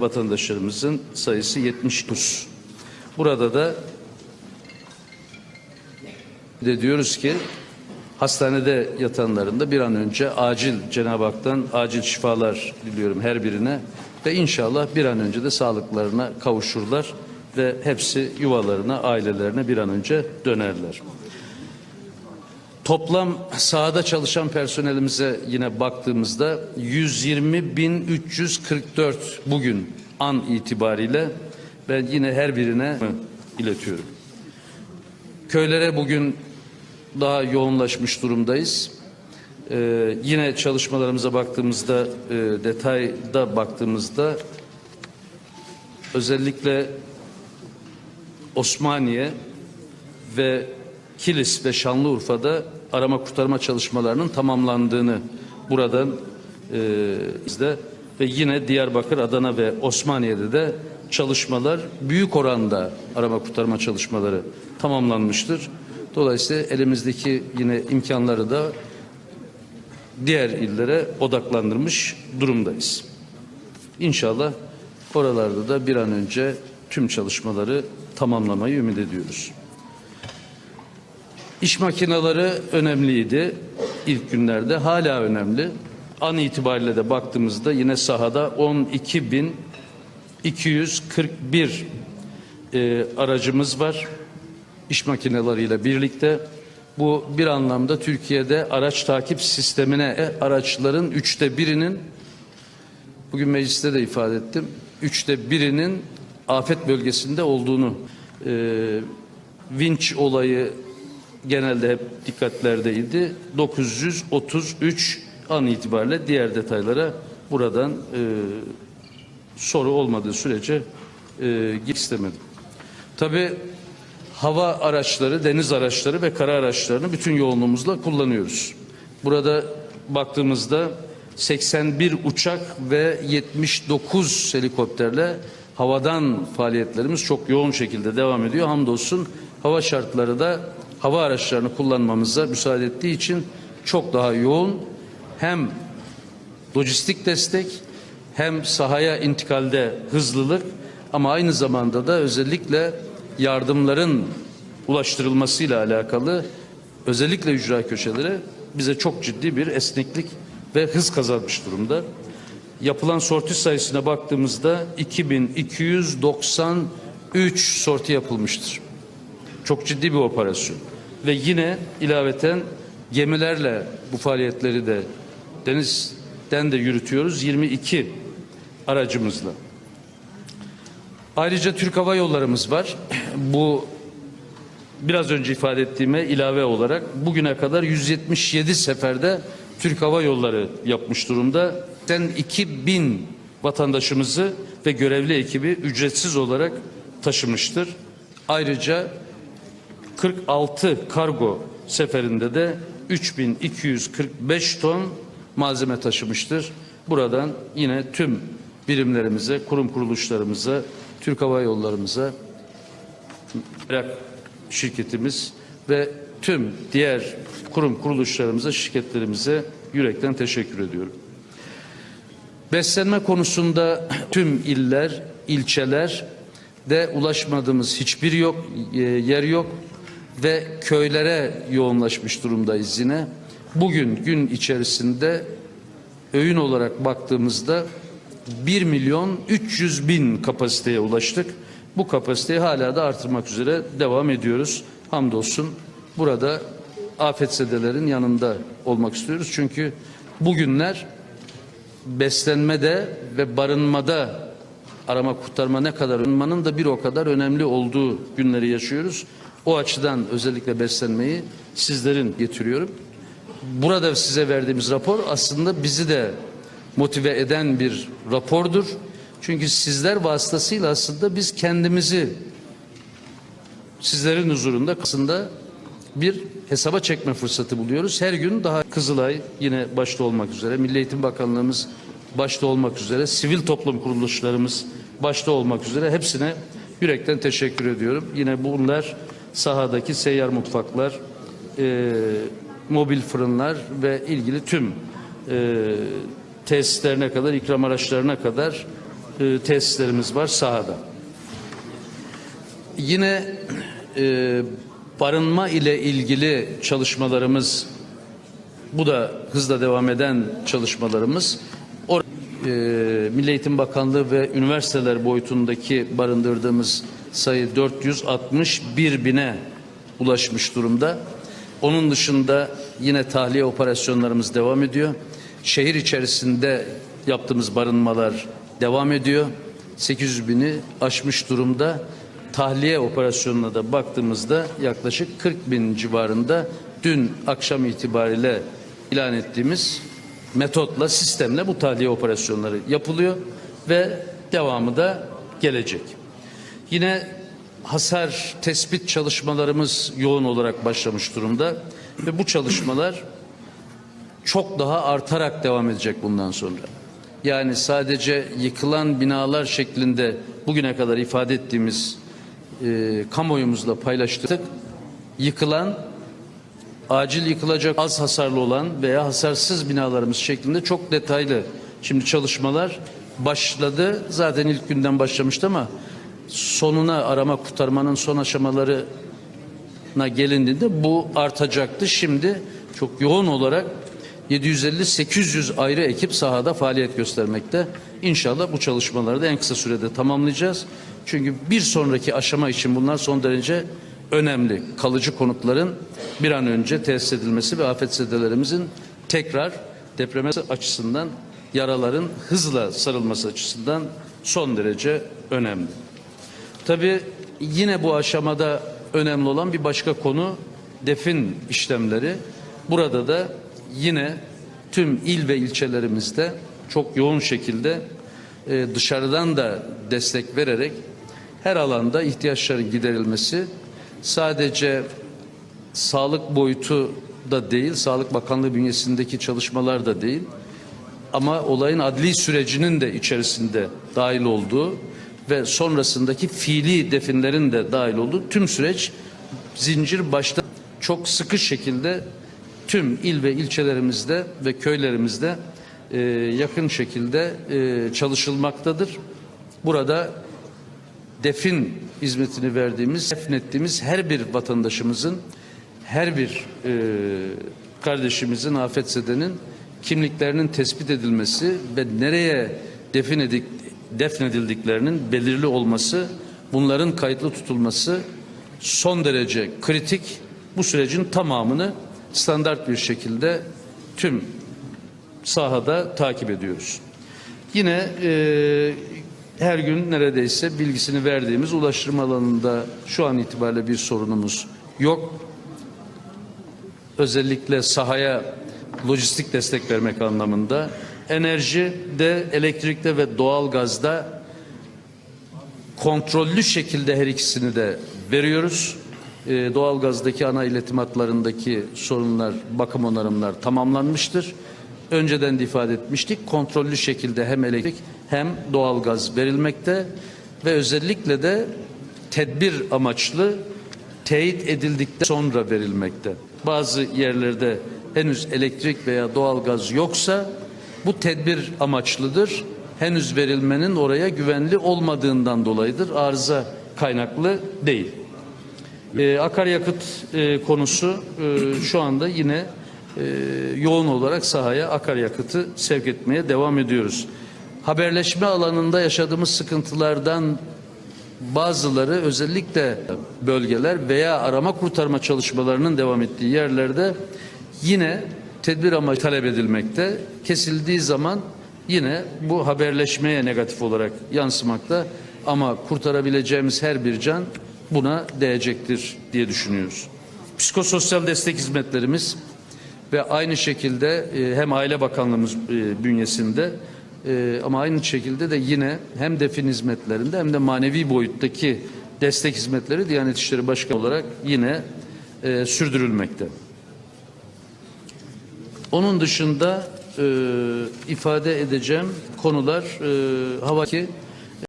vatandaşlarımızın sayısı 79. Burada da de diyoruz ki hastanede yatanların da bir an önce acil Cenab-ı Hak'tan acil şifalar diliyorum her birine ve inşallah bir an önce de sağlıklarına kavuşurlar ve hepsi yuvalarına, ailelerine bir an önce dönerler. Toplam sahada çalışan personelimize yine baktığımızda 120.344 bugün an itibariyle ben yine her birine iletiyorum. Köylere bugün daha yoğunlaşmış durumdayız. Ee, yine çalışmalarımıza baktığımızda, e, detayda baktığımızda özellikle Osmaniye ve Kilis ve Şanlıurfa'da arama kurtarma çalışmalarının tamamlandığını buradan e, izle ve yine Diyarbakır, Adana ve Osmaniye'de de çalışmalar büyük oranda arama kurtarma çalışmaları tamamlanmıştır. Dolayısıyla elimizdeki yine imkanları da diğer illere odaklandırmış durumdayız. İnşallah oralarda da bir an önce tüm çalışmaları tamamlamayı ümit ediyoruz. İş makineleri önemliydi ilk günlerde. Hala önemli. An itibariyle de baktığımızda yine sahada 12.241 e, aracımız var. İş makineleriyle birlikte. Bu bir anlamda Türkiye'de araç takip sistemine e, araçların üçte birinin bugün mecliste de ifade ettim. Üçte birinin afet bölgesinde olduğunu e, vinç olayı genelde hep dikkatlerdeydi. 933 an itibariyle diğer detaylara buradan e, soru olmadığı sürece e, git istemedim. Tabii hava araçları, deniz araçları ve kara araçlarını bütün yoğunluğumuzla kullanıyoruz. Burada baktığımızda 81 uçak ve 79 helikopterle havadan faaliyetlerimiz çok yoğun şekilde devam ediyor. Hamdolsun hava şartları da hava araçlarını kullanmamıza müsaade ettiği için çok daha yoğun hem lojistik destek hem sahaya intikalde hızlılık ama aynı zamanda da özellikle yardımların ulaştırılmasıyla alakalı özellikle ücra köşelere bize çok ciddi bir esneklik ve hız kazanmış durumda. Yapılan sorti sayısına baktığımızda 2293 sorti yapılmıştır. Çok ciddi bir operasyon. Ve yine ilaveten gemilerle bu faaliyetleri de denizden de yürütüyoruz 22 aracımızla. Ayrıca Türk Hava Yollarımız var. Bu biraz önce ifade ettiğime ilave olarak bugüne kadar 177 seferde Türk Hava Yolları yapmış durumda. Sen 2000 vatandaşımızı ve görevli ekibi ücretsiz olarak taşımıştır. Ayrıca 46 kargo seferinde de 3245 ton malzeme taşımıştır. Buradan yine tüm birimlerimize, kurum kuruluşlarımıza, Türk Hava Yollarımıza, Irak şirketimiz ve tüm diğer kurum kuruluşlarımıza, şirketlerimize yürekten teşekkür ediyorum. Beslenme konusunda tüm iller, ilçeler de ulaşmadığımız hiçbir yok, e, yer yok ve köylere yoğunlaşmış durumdayız yine. Bugün gün içerisinde öğün olarak baktığımızda 1 milyon 300 bin kapasiteye ulaştık. Bu kapasiteyi hala da artırmak üzere devam ediyoruz. Hamdolsun burada afetzedelerin yanında olmak istiyoruz. Çünkü bugünler beslenmede ve barınmada arama kurtarma ne kadar barınmanın da bir o kadar önemli olduğu günleri yaşıyoruz. O açıdan özellikle beslenmeyi sizlerin getiriyorum. Burada size verdiğimiz rapor aslında bizi de motive eden bir rapordur. Çünkü sizler vasıtasıyla aslında biz kendimizi sizlerin huzurunda aslında bir hesaba çekme fırsatı buluyoruz. Her gün daha Kızılay yine başta olmak üzere, Milli Eğitim Bakanlığımız başta olmak üzere, sivil toplum kuruluşlarımız başta olmak üzere hepsine yürekten teşekkür ediyorum. Yine bunlar sahadaki seyyar mutfaklar, e, mobil fırınlar ve ilgili tüm e, tesislerine kadar, ikram araçlarına kadar e, tesislerimiz var sahada. Yine e, barınma ile ilgili çalışmalarımız bu da hızla devam eden çalışmalarımız. O, e, Milli Eğitim Bakanlığı ve üniversiteler boyutundaki barındırdığımız sayı 461 bine ulaşmış durumda. Onun dışında yine tahliye operasyonlarımız devam ediyor. Şehir içerisinde yaptığımız barınmalar devam ediyor. 800 bini aşmış durumda. Tahliye operasyonuna da baktığımızda yaklaşık 40 bin civarında dün akşam itibariyle ilan ettiğimiz metotla, sistemle bu tahliye operasyonları yapılıyor ve devamı da gelecek. Yine hasar tespit çalışmalarımız yoğun olarak başlamış durumda ve bu çalışmalar çok daha artarak devam edecek bundan sonra. Yani sadece yıkılan binalar şeklinde bugüne kadar ifade ettiğimiz e, kamuoyumuzla paylaştık. Yıkılan, acil yıkılacak, az hasarlı olan veya hasarsız binalarımız şeklinde çok detaylı şimdi çalışmalar başladı. Zaten ilk günden başlamıştı ama sonuna arama kurtarmanın son aşamalarına gelindiğinde bu artacaktı. Şimdi çok yoğun olarak 750-800 ayrı ekip sahada faaliyet göstermekte. İnşallah bu çalışmaları da en kısa sürede tamamlayacağız. Çünkü bir sonraki aşama için bunlar son derece önemli. Kalıcı konutların bir an önce tesis edilmesi ve afetzedelerimizin tekrar depreme açısından yaraların hızla sarılması açısından son derece önemli. Tabii yine bu aşamada önemli olan bir başka konu defin işlemleri. Burada da yine tüm il ve ilçelerimizde çok yoğun şekilde e, dışarıdan da destek vererek her alanda ihtiyaçların giderilmesi sadece sağlık boyutu da değil, Sağlık Bakanlığı bünyesindeki çalışmalar da değil ama olayın adli sürecinin de içerisinde dahil olduğu ve sonrasındaki fiili definlerin de dahil olduğu tüm süreç zincir başta çok sıkı şekilde tüm il ve ilçelerimizde ve köylerimizde e, yakın şekilde e, çalışılmaktadır. Burada defin hizmetini verdiğimiz, defnettiğimiz her bir vatandaşımızın, her bir e, kardeşimizin, afetzedenin kimliklerinin tespit edilmesi ve nereye defin edik, defnedildiklerinin belirli olması, bunların kayıtlı tutulması son derece kritik. Bu sürecin tamamını standart bir şekilde tüm sahada takip ediyoruz. Yine e, her gün neredeyse bilgisini verdiğimiz ulaştırma alanında şu an itibariyle bir sorunumuz yok. Özellikle sahaya lojistik destek vermek anlamında enerji de elektrikte ve doğalgazda kontrollü şekilde her ikisini de veriyoruz. Ee, doğalgazdaki ana iletim hatlarındaki sorunlar, bakım onarımlar tamamlanmıştır. Önceden de ifade etmiştik. Kontrollü şekilde hem elektrik hem doğalgaz verilmekte ve özellikle de tedbir amaçlı teyit edildikten sonra verilmekte. Bazı yerlerde henüz elektrik veya doğalgaz yoksa bu tedbir amaçlıdır. Henüz verilmenin oraya güvenli olmadığından dolayıdır. Arıza kaynaklı değil. Ee, akaryakıt e, konusu e, şu anda yine e, yoğun olarak sahaya akaryakıtı sevk etmeye devam ediyoruz. Haberleşme alanında yaşadığımız sıkıntılardan bazıları özellikle bölgeler veya arama kurtarma çalışmalarının devam ettiği yerlerde yine tedbir amacı talep edilmekte. Kesildiği zaman yine bu haberleşmeye negatif olarak yansımakta ama kurtarabileceğimiz her bir can buna değecektir diye düşünüyoruz. Psikososyal destek hizmetlerimiz ve aynı şekilde e, hem Aile Bakanlığımız e, bünyesinde e, ama aynı şekilde de yine hem defin hizmetlerinde hem de manevi boyuttaki destek hizmetleri Diyanet İşleri Başkanı olarak yine sürdürülmekte. Onun dışında ifade edeceğim konular hava ki